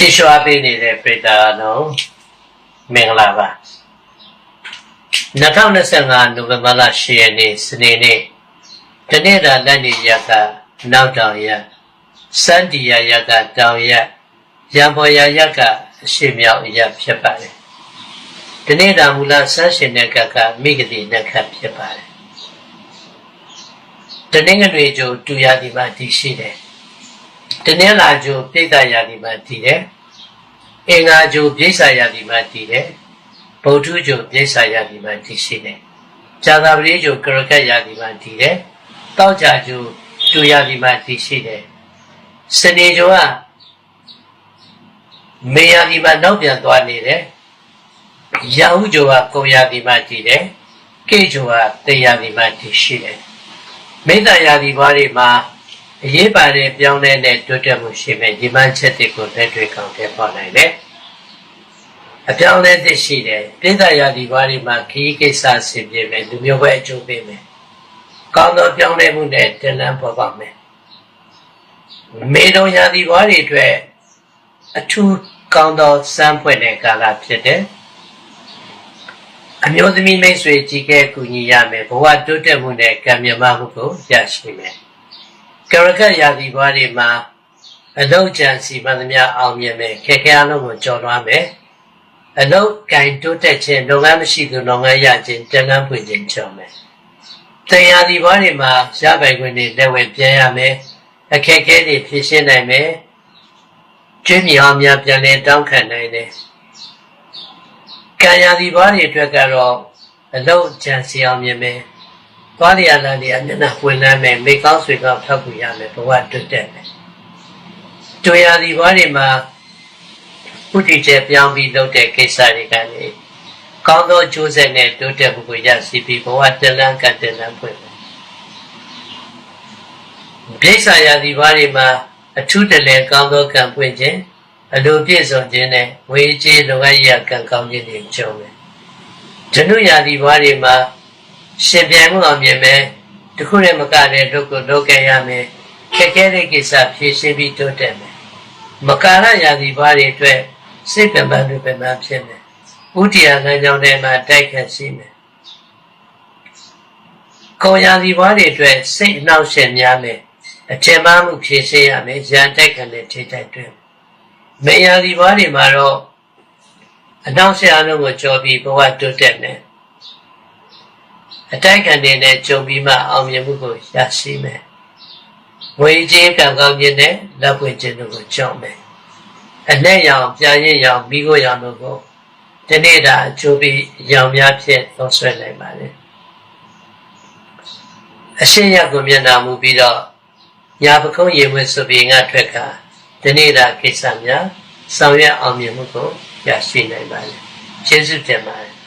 ကြည့်ရှုအားပေးနေတဲ့ပရိသတ်အားလုံးမင်္ဂလာပါ2025နိုဝင်ဘာလ10ရက်နေ့စနေနေ့တနေ့တာလက်နေရက်ကနောက်တောင်ရက်စန္ဒီယာရက်ကတောင်ရက်ရံပေါ်ရရက်ကအရှိမြောက်ရက်ဖြစ်ပါတယ်တနေ့တာမူလဆန်းရှင်တဲ့ကကမိဂတိနက္ခတ်ဖြစ်ပါတယ်တနင်္ဂနွေကျိုတူရသည်မှာတည်ရှိတယ် တနင်္လာကျိုပြိတ္တရာဒီမှာတည်တယ်။အင်္ဂါကျိုပြိဿရာဒီမှာတည်တယ်။ဗုဒ္ဓကျိုပြိဿရာဒီမှာတည်ရှိတယ်။ဇာတာပတိကျိုကရကတ်ရာဒီမှာတည်တယ်။တောက်ကြကျိုတူရာဒီမှာတည်ရှိတယ်။စနေကျိုကမေယာဒီမှာနောက်ပြန်သွားနေတယ်။ရာဟုကျိုကကုံရာဒီမှာတည်တယ်။ကေကျိုကတေရာဒီမှာတည်ရှိတယ်။မိတ္တရာဒီဘွားတွေမှာ အရေးပါတဲ့ပြောင်းလဲတဲ့တိုးတက်မှုရှိမဲ့ဒီမှန်ချက်တွေကိုလက်တွေ့ကောင်းတဲ့ပေါ်နိုင်တယ်။အပြောင်းလဲသစ်ရှိတယ်။ပြည်သားရာဒီဘွားတွေမှာခီးကိစ္စဆင်ပြေမယ်လူမျိုးပဲအကျိုးပေးမယ်။ကောင်းသောပြောင်းလဲမှုနဲ့တလန်းပေါ်ပါမယ်။မေတော်ရာဒီဘွားတွေအတွက်အထူးကောင်းသောစမ်းဖွင့်တဲ့ကာလဖြစ်တယ်။အမျိုးသမီးမိတ်ဆွေကြီးကဲကူညီရမယ်ဘဝတိုးတက်မှုနဲ့ကံမြမမှုကိုရရှိမယ်။ ကရကတ်ရာသီဘွားတွေမှာအလုံးကြံစီမှန်သမျှအောင်မြင်မယ်ခက်ခဲအလုံးကိုကြော်လွှားမယ်အလုံးကင်တိုးတက်ခြင်းလုပ်ငန်းမရှိသူလုပ်ငန်းရခြင်းတန်ခမ်းပွင့်ခြင်းကြော်မယ်တရားဒီဘွားတွေမှာရပိုင်ခွင့်တွေလက်ဝဲပြန်ရမယ်အခက်အခဲတွေဖြေရှင်းနိုင်မယ်ကျွေးမြေအောင်များပြန်လဲတောင်းခံနိုင်တယ်ကံရာဒီဘွားတွေအတွက်ကတော့အလုံးကြံစီအောင်မြင်မယ် သွားရလာနေအမျက်နှာဝင်လမ်းမယ်မိကောင်းဆွေကောင်းထောက်ကူရမယ်ဘဝတွတ်တက်မယ်တွေ့ရသည်ဘဝတွေမှာဥတီကျပြောင်းပြီးလုပ်တဲ့ကိစ္စတွေကနေကောင်းသောကျိုးဆက်နဲ့တိုးတက်မှုကိုရရှိပြီးဘဝတလန်းကတလန်းဖွင့်မယ်ပြိဿရာသီဘဝတွေမှာအထူးတလဲကောင်းသောကံပွင့်ခြင်းအလိုပြည့်စုံခြင်းနဲ့ဝေကြေးလိုအပ်ရကံကောင်းခြင်းတွေကြုံမယ်ဇနုရာသီဘဝတွေမှာ ရှင်ပြန်မှုအောင်မြင်မယ်တခုနဲ့မကတဲ့ဒုက္ခဒုက္ခရမယ်ခက်ခဲတဲ့ကိစ္စဖြေရှင်းပြီးတိုးတက်မယ်မကာရရာသီဘာတွေအတွက်စိတ်ပင်ပန်းတွေပင်ပန်းဖြစ်မယ်ဥတီယာလမ်းကြောင်းထဲမှာတိုက်ခတ်ရှိမယ်ကိုရာသီဘာတွေအတွက်စိတ်အနှောက်အယှက်များမယ်အထင်မှားမှုဖြေရှင်းရမယ်ရန်တိုက်ခတ်တဲ့ထိတိုက်တွင်မေရာသီဘာတွေမှာတော့အနှောက်အယှက်အလုံးကိုကြော်ပြီးဘဝတိုးတက်မယ် အတိုက်ခံတွေနဲ့ကြုံပြီးမှအောင်မြင်မှုကိုရရှိမယ်။ဝေကြီးကံကောင်းခြင်းနဲ့လက်ပွင့်ခြင်းတို့ကိုကြောက်မယ်။အနဲ့ရောင်ပြာရင်ရောင်မိခိုးရောင်တို့ကိုဒီနေ့တာအကျိုးပြီးရောင်များဖြင့်သုံးဆွဲနိုင်ပါလေ။အရှင်းရကိုမျက်နာမူပြီးတော့ညာပကုံးရေဝဲဆိုပြီးငါထွက်ကဒီနေ့တာကိစ္စများဆောင်ရွက်အောင်မြင်မှုကိုရရှိနိုင်ပါလေ။ကျေးဇူးတင်ပါတယ်